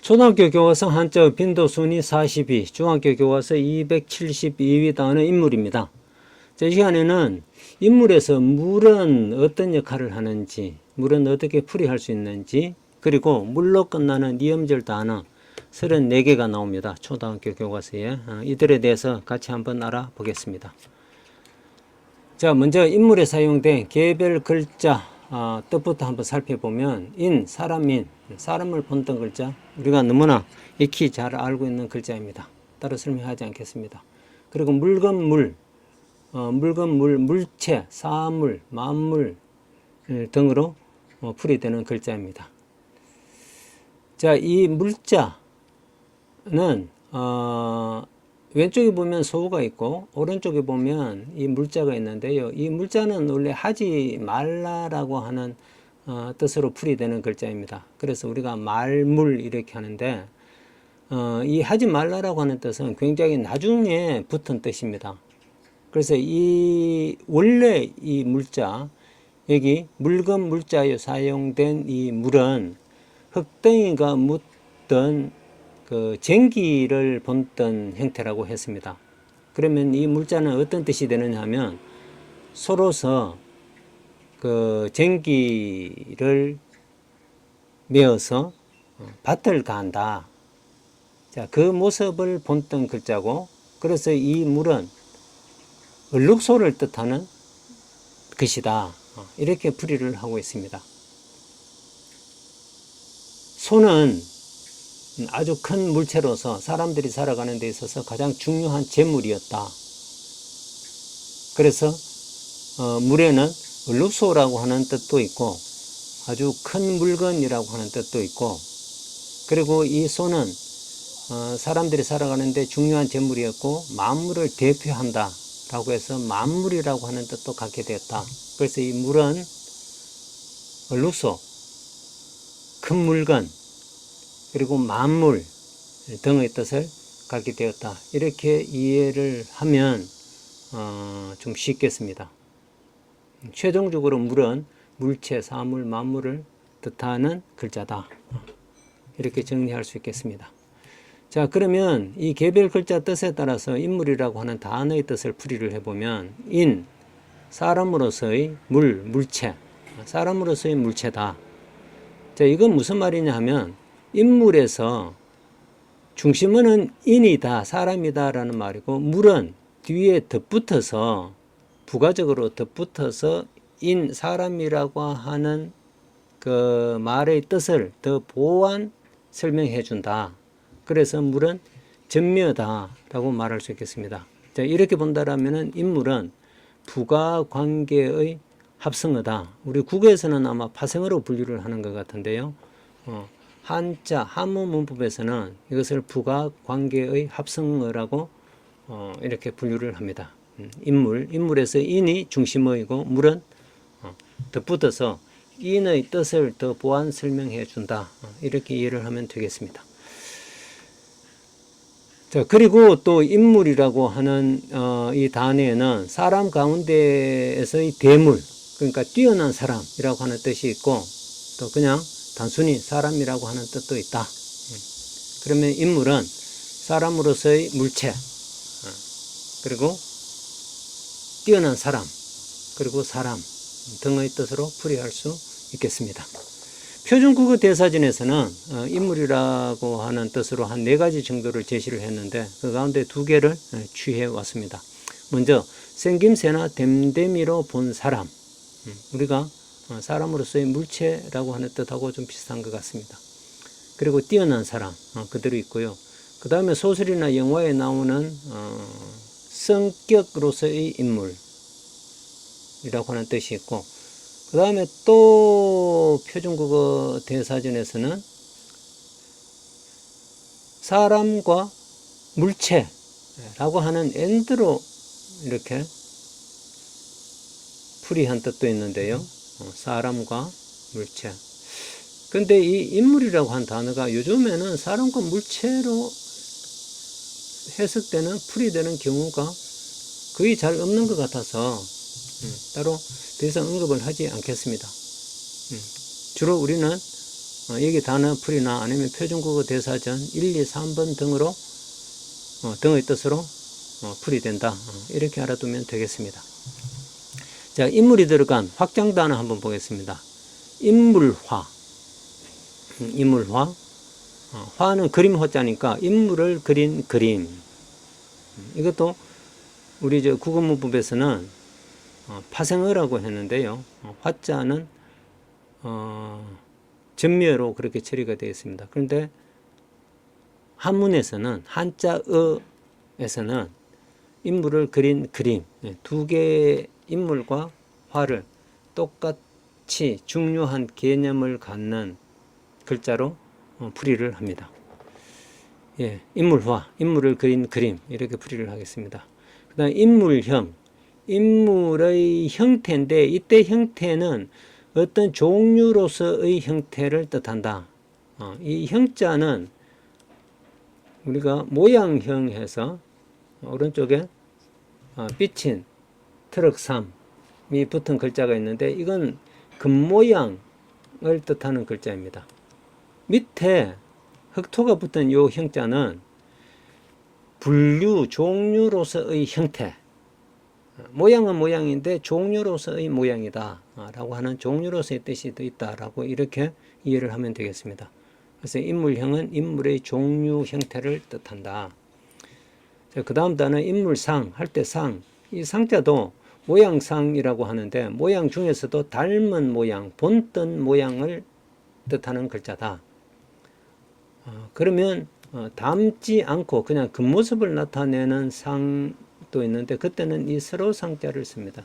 초등학교 교과서 한자 빈도 순위 42, 중학교 교과서 272위 단의 인물입니다. 자, 이 시간에는 인물에서 물은 어떤 역할을 하는지, 물은 어떻게 풀이할 수 있는지, 그리고 물로 끝나는 이음절 단어 34개가 나옵니다. 초등학교 교과서에. 어, 이들에 대해서 같이 한번 알아보겠습니다. 자, 먼저 인물에 사용된 개별 글자 아, 뜻부터 한번 살펴보면 인, 사람인, 사람을 본뜬 글자 우리가 너무나 익히 잘 알고 있는 글자입니다. 따로 설명하지 않겠습니다. 그리고 물건, 물, 어, 물건, 물, 물체, 사물, 만물 어, 등으로 어, 풀이되는 글자입니다. 자, 이 물자는 어, 왼쪽에 보면 소가 있고 오른쪽에 보면 이 물자가 있는데요. 이 물자는 원래 하지 말라라고 하는 어, 뜻으로 풀이되는 글자입니다. 그래서 우리가 말물 이렇게 하는데 어, 이 하지 말라라고 하는 뜻은 굉장히 나중에 붙은 뜻입니다. 그래서 이 원래 이 물자 여기 물건 물자에 사용된 이 물은 흙덩이가 묻던 그 쟁기를 본떤 형태라고 했습니다. 그러면 이 물자는 어떤 뜻이 되느냐 하면 서로서 그 쟁기를 메어서 밭을 가한다. 자, 그 모습을 본떤 글자고 그래서 이 물은 얼룩소를 뜻하는 것이다. 어, 이렇게 풀이를 하고 있습니다. 소는 아주 큰 물체로서 사람들이 살아가는 데 있어서 가장 중요한 재물이었다. 그래서 어, 물에는 얼룩소라고 하는 뜻도 있고 아주 큰 물건이라고 하는 뜻도 있고 그리고 이 소는 어, 사람들이 살아가는 데 중요한 재물이었고 만물을 대표한다 라고 해서 만물이라고 하는 뜻도 갖게 되었다. 그래서 이 물은 얼룩소, 큰 물건, 그리고 만물 등의 뜻을 갖게 되었다. 이렇게 이해를 하면 어, 좀 쉽겠습니다. 최종적으로 물은 물체, 사물, 만물을 뜻하는 글자다. 이렇게 정리할 수 있겠습니다. 자, 그러면 이 개별 글자 뜻에 따라서 인물이라고 하는 단어의 뜻을 풀이를 해보면 인, 사람으로서의 물, 물체, 사람으로서의 물체다. 자, 이건 무슨 말이냐 하면 인물에서 중심은 인이다, 사람이다라는 말이고 물은 뒤에 덧붙어서 부가적으로 덧붙어서 인, 사람이라고 하는 그 말의 뜻을 더 보완 설명해 준다. 그래서 물은 전묘다라고 말할 수 있겠습니다. 자, 이렇게 본다라면은 인물은 부가 관계의 합성어다. 우리 국어에서는 아마 파생어로 분류를 하는 것 같은데요. 어, 한자 한문 문법에서는 이것을 부가 관계의 합성어라고 어, 이렇게 분류를 합니다. 음, 인물, 인물에서 인이 중심어이고 물은 어, 덧붙어서 인의 뜻을 더 보완 설명해 준다. 어, 이렇게 이해를 하면 되겠습니다. 자, 그리고 또 인물이라고 하는 어, 이 단어에는 사람 가운데에서의 대물, 그러니까 뛰어난 사람이라고 하는 뜻이 있고 또 그냥 단순히 사람이라고 하는 뜻도 있다. 음. 그러면 인물은 사람으로서의 물체, 어, 그리고 뛰어난 사람, 그리고 사람 등의 뜻으로 풀이할 수 있겠습니다. 표준국어 대사전에서는 어, 인물이라고 하는 뜻으로 한 네 가지 정도를 제시를 했는데 그 가운데 두 개를 어, 취해 왔습니다. 먼저 생김새나 댐댐이로 본 사람, 음, 우리가 어, 사람으로서의 물체라고 하는 뜻하고 좀 비슷한 것 같습니다. 그리고 뛰어난 사람 그대로 있고요. 그 다음에 소설이나 영화에 나오는 성격으로서의 인물이라고 하는 뜻이 있고 그 다음에 또 표준국어 대사전에서는 사람과 물체라고 하는 엔드로 이렇게 풀이한 뜻도 있는데요. 어, 사람과 물체. 근데 이 인물이라고 한 단어가 요즘에는 사람과 물체로 해석되는, 풀이 되는 경우가 거의 잘 없는 것 같아서 음, 따로 더 이상 언급을 하지 않겠습니다. 음, 주로 우리는 어, 여기 단어 풀이나 아니면 표준국어 대사전 1, 2, 3번 등으로 어, 등의 뜻으로 어, 풀이 된다. 어, 이렇게 알아두면 되겠습니다. 자, 인물이 들어간 확장 단어 한번 보겠습니다. 인물화. 음, 인물화. 어, 화는 그림 화자니까 인물을 그린 그림. 음, 이것도 우리 저 국어문법에서는 어, 파생어라고 했는데요. 어, 화자는 어, 전멸로 그렇게 처리가 되어 있습니다. 그런데 한문에서는 한자어에서는 인물을 그린 그림 예, 두 개의 인물과 화를 똑같이 중요한 개념을 갖는 글자로 어, 풀이를 합니다. 예, 인물화, 인물을 그린 그림 이렇게 풀이를 하겠습니다. 그 다음 인물형, 인물의 형태인데 이때 형태는 어떤 종류로서의 형태를 뜻한다. 어, 이 형자는 우리가 모양형 해서 오른쪽에 어, 삐친 트럭삼이 붙은 글자가 있는데 이건 금 모양을 뜻하는 글자입니다. 밑에 흑토가 붙은 이 형자는 분류 종류로서의 형태 모양은 모양인데 종류로서의 모양이다 라고 하는 종류로서의 뜻이 더 있다 라고 이렇게 이해를 하면 되겠습니다. 그래서 인물형은 인물의 종류 형태를 뜻한다. 그 다음 단어 인물상 할 때 상. 이 상자도 모양상이라고 하는데 모양 중에서도 닮은 모양, 본뜬 모양을 뜻하는 글자다. 어, 그러면 어, 닮지 않고 그냥 그 모습을 나타내는 상도 있는데 그때는 이 서로 상자를 씁니다.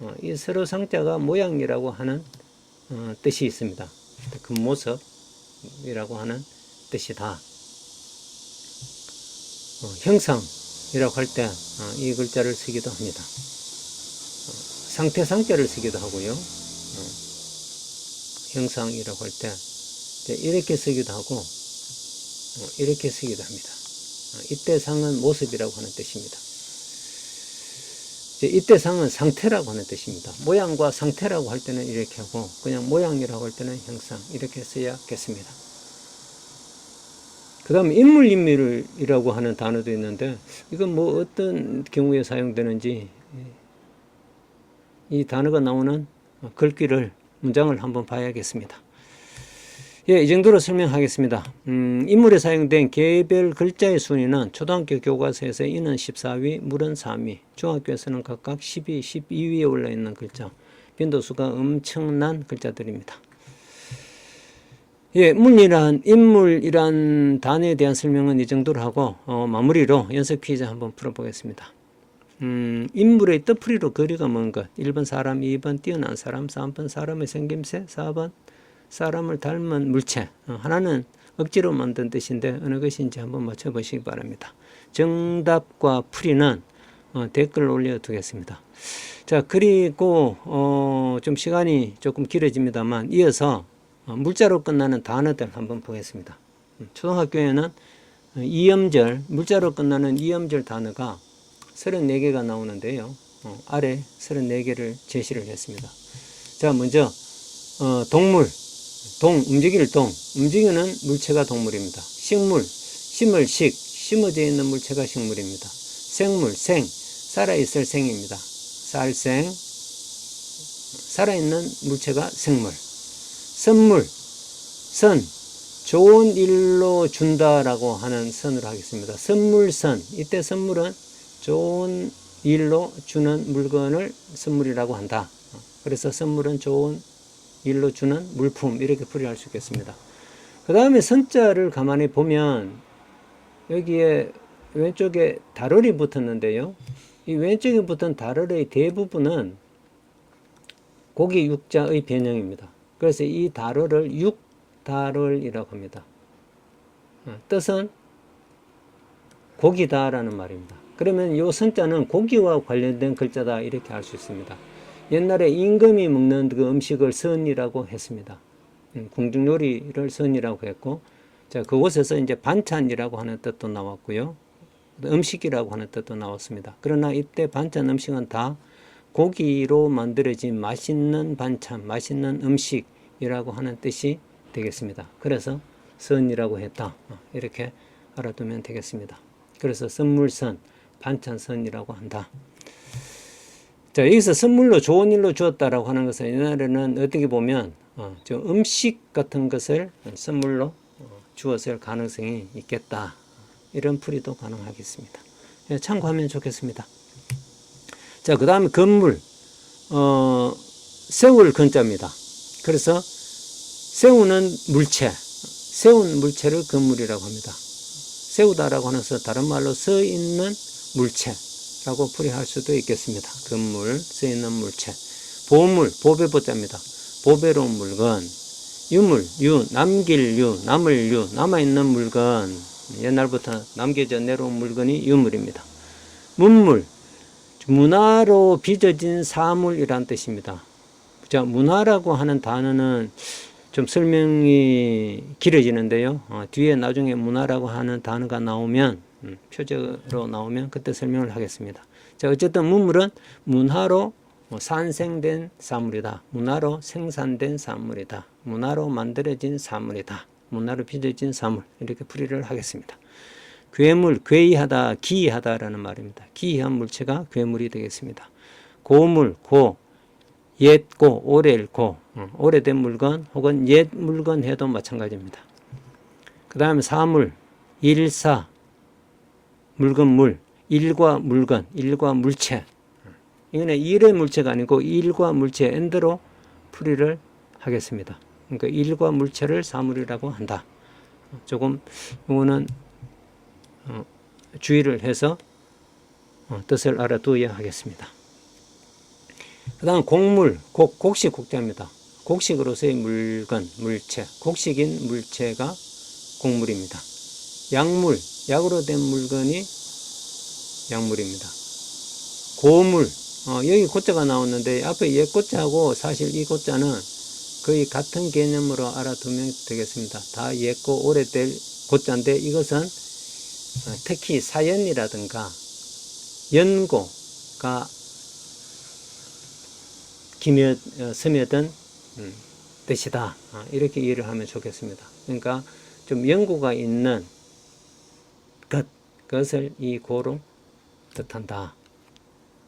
어, 이 서로 상자가 모양이라고 하는 어, 뜻이 있습니다. 그 모습이라고 하는 뜻이다. 어, 형상이라고 할 때이 글자를 쓰기도 합니다. 어, 상태 상자를 쓰기도 하고요. 어, 형상이라고 할 때 이렇게 쓰기도 하고 어, 이렇게 쓰기도 합니다. 어, 이때 상은 모습이라고 하는 뜻입니다. 이때 상은 상태라고 하는 뜻입니다. 모양과 상태라고 할 때는 이렇게 하고 그냥 모양이라고 할 때는 형상 이렇게 써야겠습니다. 그 다음 인물인물이라고 하는 단어도 있는데 이건 뭐 어떤 경우에 사용되는지 이 단어가 나오는 글귀를 문장을 한번 봐야겠습니다. 예, 이 정도로 설명하겠습니다. 음, 인물에 사용된 개별 글자의 순위는 초등학교 교과서에서 이는 14위, 물은 3위, 중학교에서는 각각 12, 12위에 올라 있는 글자, 빈도수가 엄청난 글자들입니다. 예, 문이란 인물이란 단어에 대한 설명은 이 정도로 하고 어, 마무리로 연습 퀴즈 한번 풀어보겠습니다. 음, 인물의 뜻풀이로 거리가 먼 것. 1번 사람, 2번 뛰어난 사람, 3번 사람의 생김새, 4번 사람을 닮은 물체. 어, 하나는 억지로 만든 뜻인데 어느 것인지 한번 맞춰보시기 바랍니다. 정답과 풀이는 어, 댓글 올려두겠습니다. 자 그리고 어, 좀 시간이 조금 길어집니다만 이어서 어, 물자로 끝나는 단어들 한번 보겠습니다. 음, 초등학교에는 어, 이음절 물자로 끝나는 이음절 단어가 34개가 나오는데요. 어, 아래 34개를 제시를 했습니다. 자 먼저 어, 동물 동, 움직일 동. 움직이는 물체가 동물입니다. 식물, 심을 식, 심어져 있는 물체가 식물입니다. 생물, 생, 살아있을 생입니다. 살생, 살아있는 물체가 생물. 선물, 선, 좋은 일로 준다라고 하는 선으로 하겠습니다. 선물선, 이때 선물은 좋은 일로 주는 물건을 선물이라고 한다. 그래서 선물은 좋은 일로 주는 물품 이렇게 풀이할 수 있겠습니다. 그 다음에 선자를 가만히 보면 여기에 왼쪽에 달월이 붙었는데요. 이 왼쪽에 붙은 달월의 대부분은 고기 육자의 변형입니다. 그래서 이 달월을 육달월이라고 합니다. 어, 뜻은 고기다라는 말입니다. 그러면 이 선자는 고기와 관련된 글자다 이렇게 알 수 있습니다. 옛날에 임금이 먹는 그 음식을 선이라고 했습니다. 음, 궁중요리를 선이라고 했고, 자, 그곳에서 이제 반찬이라고 하는 뜻도 나왔고요. 음식이라고 하는 뜻도 나왔습니다. 그러나 이때 반찬 음식은 다 고기로 만들어진 맛있는 반찬, 맛있는 음식이라고 하는 뜻이 되겠습니다. 그래서 선이라고 했다. 어, 이렇게 알아두면 되겠습니다. 그래서 선물선, 반찬선이라고 한다. 자, 여기서 선물로 좋은 일로 주었다라고 하는 것은 옛날에는 어떻게 보면 어, 저 음식 같은 것을 선물로 어, 주었을 가능성이 있겠다. 이런 풀이도 가능하겠습니다. 예, 참고하면 좋겠습니다. 자, 그 다음에 건물, 어, 세울 건자입니다. 그래서 세우는 물체, 세운 물체를 건물이라고 합니다. 세우다라고 것은 다른 말로 서 있는 물체라고 풀이할 수도 있겠습니다. 서 있는 물체. 보물, 보배보자입니다. 보배로운 물건, 유물, 유, 남길 유, 남을 유, 남아있는 물건, 옛날부터 남겨져 내려온 물건이 유물입니다. 문물, 문화로 빚어진 사물이란 뜻입니다. 자, 문화라고 하는 단어는 좀 설명이 길어지는데요. 어, 뒤에 나중에 문화라고 하는 단어가 나오면 음, 표적으로 나오면 그때 설명을 하겠습니다. 자, 어쨌든 문물은 문화로 뭐 산생된 사물이다. 문화로 생산된 사물이다. 문화로 만들어진 사물이다. 문화로 빚어진 사물 이렇게 풀이를 하겠습니다. 괴물, 괴이하다, 기이하다라는 말입니다. 기이한 물체가 괴물이 되겠습니다. 고물, 고, 옛 고, 오래일고, 어, 오래된 물건 혹은 옛 물건 해도 마찬가지입니다. 그 다음에 사물, 일사, 물건, 물, 일과 물건, 일과 물체. 이거는 일의 물체가 아니고 일과 물체 엔드로 풀이를 하겠습니다. 그러니까 일과 물체를 사물이라고 한다. 조금 이거는 어, 주의를 해서 어, 뜻을 알아두어야 하겠습니다. 그 다음 곡물, 곡, 곡식 곡자입니다. 곡식으로서의 물건, 물체, 곡식인 물체가 곡물입니다. 약물, 약으로 된 물건이 약물입니다. 고물, 어, 여기 고자가 나왔는데 앞에 옛 고자하고 사실 이 고자는 거의 같은 개념으로 알아두면 되겠습니다. 다 옛고 오래될 고자인데 이것은 어, 특히 사연이라든가 연고가 기며 어, 스며든 음, 뜻이다. 아, 이렇게 이해를 하면 좋겠습니다. 그러니까 좀 연고가 있는 것, 그것을 이 고로 뜻한다.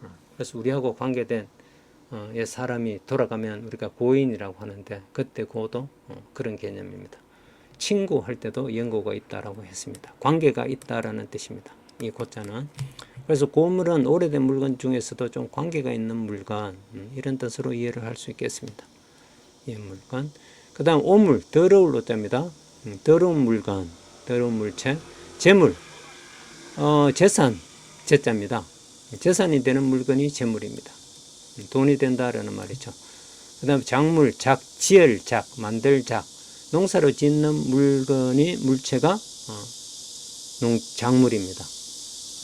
어, 그래서 우리하고 관계된 어, 옛 사람이 돌아가면 우리가 고인이라고 하는데 그때 고도 어, 그런 개념입니다. 친구 할 때도 연고가 있다라고 했습니다. 관계가 있다라는 뜻입니다. 이 고자는 그래서 고물은 오래된 물건 중에서도 좀 관계가 있는 물건 음, 이런 뜻으로 이해를 할 수 있겠습니다. 이 물건. 그 다음 오물 더러울 오자입니다. 음, 더러운 물건, 더러운 물체, 재물, 어, 재산, 재자입니다. 재산이 되는 물건이 재물입니다. 음, 돈이 된다라는 말이죠. 그 다음 작물, 작, 지을 작, 만들 작, 농사로 짓는 물건이 물체가 어, 농, 작물입니다.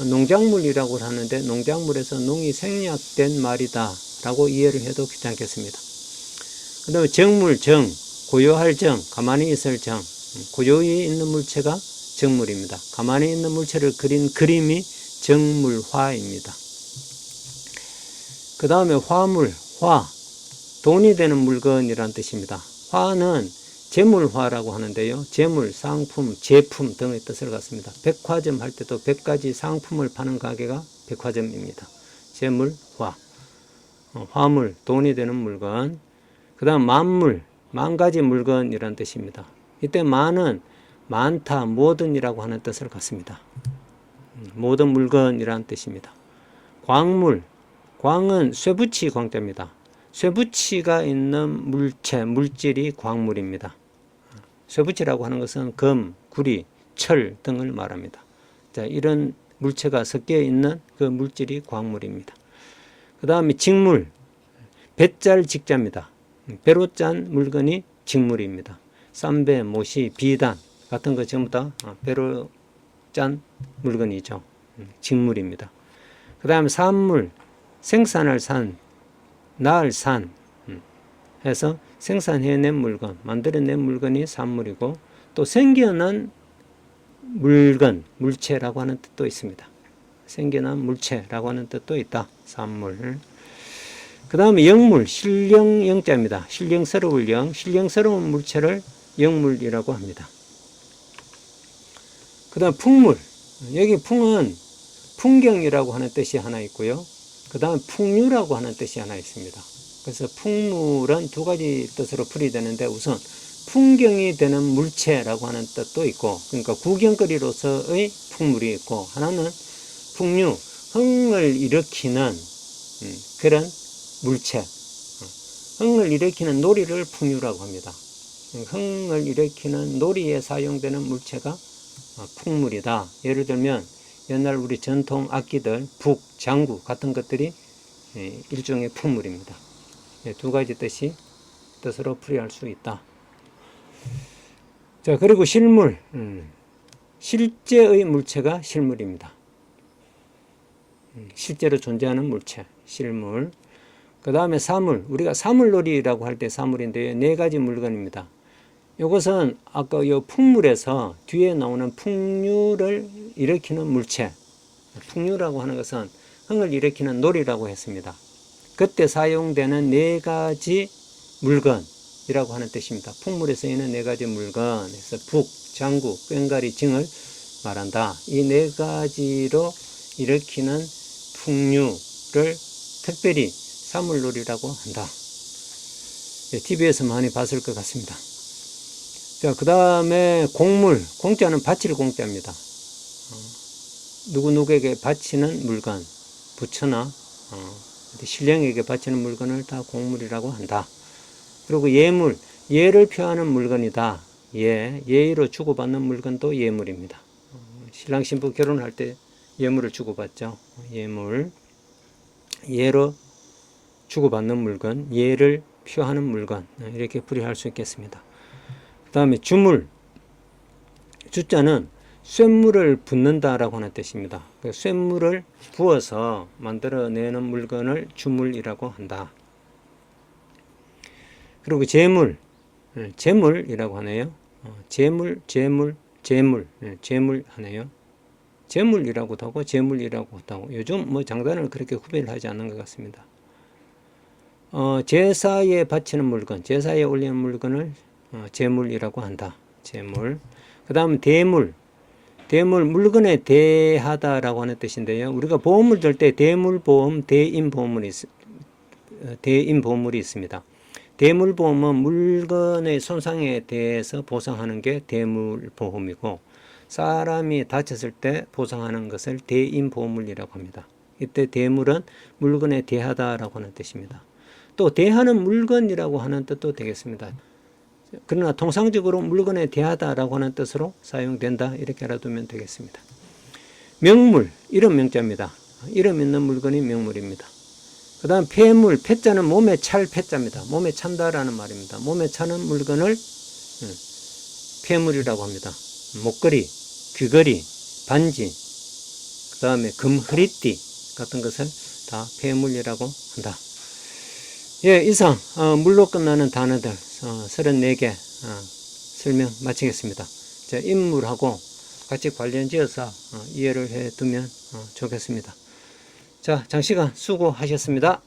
농작물이라고 하는데 농작물에서 농이 생략된 말이다 라고 이해를 해도 귀찮겠습니다. 그 다음에 정물, 정, 고요할 정, 가만히 있을 정, 음, 고요히 있는 물체가 정물입니다. 가만히 있는 물체를 그린 그림이 정물화입니다. 그 다음에 화물, 화, 돈이 되는 물건이란 뜻입니다. 화는 재물화라고 하는데요. 재물, 상품, 제품 등의 뜻을 갖습니다. 백화점 할 때도 100가지 상품을 파는 가게가 백화점입니다. 재물화. 어, 화물, 돈이 되는 물건. 그 다음 만물, 만 가지 물건이란 뜻입니다. 이때 만은 많다, 모든이라고 하는 뜻을 갖습니다. 음, 모든 물건이란 뜻입니다. 광물, 광은 쇠붙이 광자입니다. 쇠붙이가 있는 물체, 물질이 광물입니다. 쇠붙이라고 하는 것은 금, 구리, 철 등을 말합니다. 자, 이런 물체가 섞여 있는 그 물질이 광물입니다. 그 다음에 직물, 배짤 직자입니다. 배로 짠 물건이 직물입니다. 쌈배, 모시, 비단 같은 거 전부 다 어, 배로 짠 물건이죠. 음, 직물입니다. 그 다음에 산물, 생산할 산, 낳을 산 음, 해서 생산해낸 물건, 만들어낸 물건이 산물이고 또 생겨난 물건, 물체라고 하는 뜻도 있습니다. 생겨난 물체라고 하는 뜻도 있다. 산물. 그 다음에 영물, 신령 영자입니다. 신령스러울 영, 신령스러운 물체를 영물이라고 합니다. 그 다음 풍물. 여기 풍은 풍경이라고 하는 뜻이 하나 있고요. 그 다음 풍류라고 하는 뜻이 하나 있습니다. 그래서 풍물은 두 가지 뜻으로 풀이되는데 우선 풍경이 되는 물체라고 하는 뜻도 있고 그러니까 구경거리로서의 풍물이 있고 하나는 풍류, 흥을 일으키는 음, 그런 물체 어, 흥을 일으키는 놀이를 풍류라고 합니다. 흥을 일으키는 놀이에 사용되는 물체가 어, 풍물이다. 예를 들면 옛날 우리 전통 악기들 북, 장구 같은 것들이 예, 일종의 풍물입니다. 예, 두 가지 뜻이 뜻으로 풀이할 수 있다. 자 그리고 실물, 음, 실제의 물체가 실물입니다. 음, 실제로 존재하는 물체, 실물. 그 다음에 사물, 우리가 사물놀이라고 할 때 사물인데요. 네 가지 물건입니다. 이것은 아까 요 풍물에서 뒤에 나오는 풍류를 일으키는 물체, 풍류라고 하는 것은 흥을 일으키는 놀이라고 했습니다. 그때 사용되는 네 가지 물건이라고 하는 뜻입니다. 풍물에 쓰이는 네 가지 물건, 그래서 북, 장구, 꽹가리, 징을 말한다. 이 네 가지로 일으키는 풍류를 특별히 사물놀이라고 한다. TV에서 많이 봤을 것 같습니다. 자, 그 다음에 공물. 공짜는 바칠 공짜입니다. 어, 누구누구에게 바치는 물건, 부처나, 어, 신령에게 바치는 물건을 다 공물이라고 한다. 그리고 예물. 예를 표하는 물건이다. 예. 예의로 주고받는 물건도 예물입니다. 어, 신랑 신부 결혼할 때 예물을 주고받죠. 예물. 예로 주고받는 물건, 예를 표하는 물건. 어, 이렇게 풀이할 수 있겠습니다. 그 다음에 주물. 주자는 쇳물을 붓는다라고 하는 뜻입니다. 그 쇳물을 부어서 만들어내는 물건을 주물이라고 한다. 그리고 재물, 예, 재물이라고 하네요. 어, 재물, 재물, 재물, 예, 재물 하네요. 재물이라고도 하고 재물이라고도 하고 요즘 뭐 장단을 그렇게 구별을 하지 않는 것 같습니다. 어, 제사에 바치는 물건, 제사에 올리는 물건을 어, 재물이라고 한다. 재물. 그 다음 대물. 대물, 물건에 대하다라고 하는 뜻인데요. 우리가 보험을 들 때 대물보험, 대인보험이, 있, 어, 대인보험이 있습니다. 대물보험은 물건의 손상에 대해서 보상하는 게 대물보험이고, 사람이 다쳤을 때 보상하는 것을 대인보물이라고 합니다. 이때 대물은 물건에 대하다라고 하는 뜻입니다. 또 대하는 물건이라고 하는 뜻도 되겠습니다. 그러나 통상적으로 물건에 대하다라고 하는 뜻으로 사용된다 이렇게 알아두면 되겠습니다. 명물 이름 명자입니다. 이름 있는 물건이 명물입니다. 그 다음 폐물 폐자는 몸에 찰 폐자입니다. 몸에 찬다라는 말입니다. 몸에 차는 물건을 음, 폐물이라고 합니다. 목걸이, 귀걸이, 반지, 그 다음에 금허리띠 같은 것을 다 폐물이라고 한다. 예, 이상 어, 물로 끝나는 단어들 어, 34개 어, 설명 마치겠습니다. 자, 인물하고 같이 관련지어서 어, 이해를 해 두면 어, 좋겠습니다. 자, 장시간 수고하셨습니다.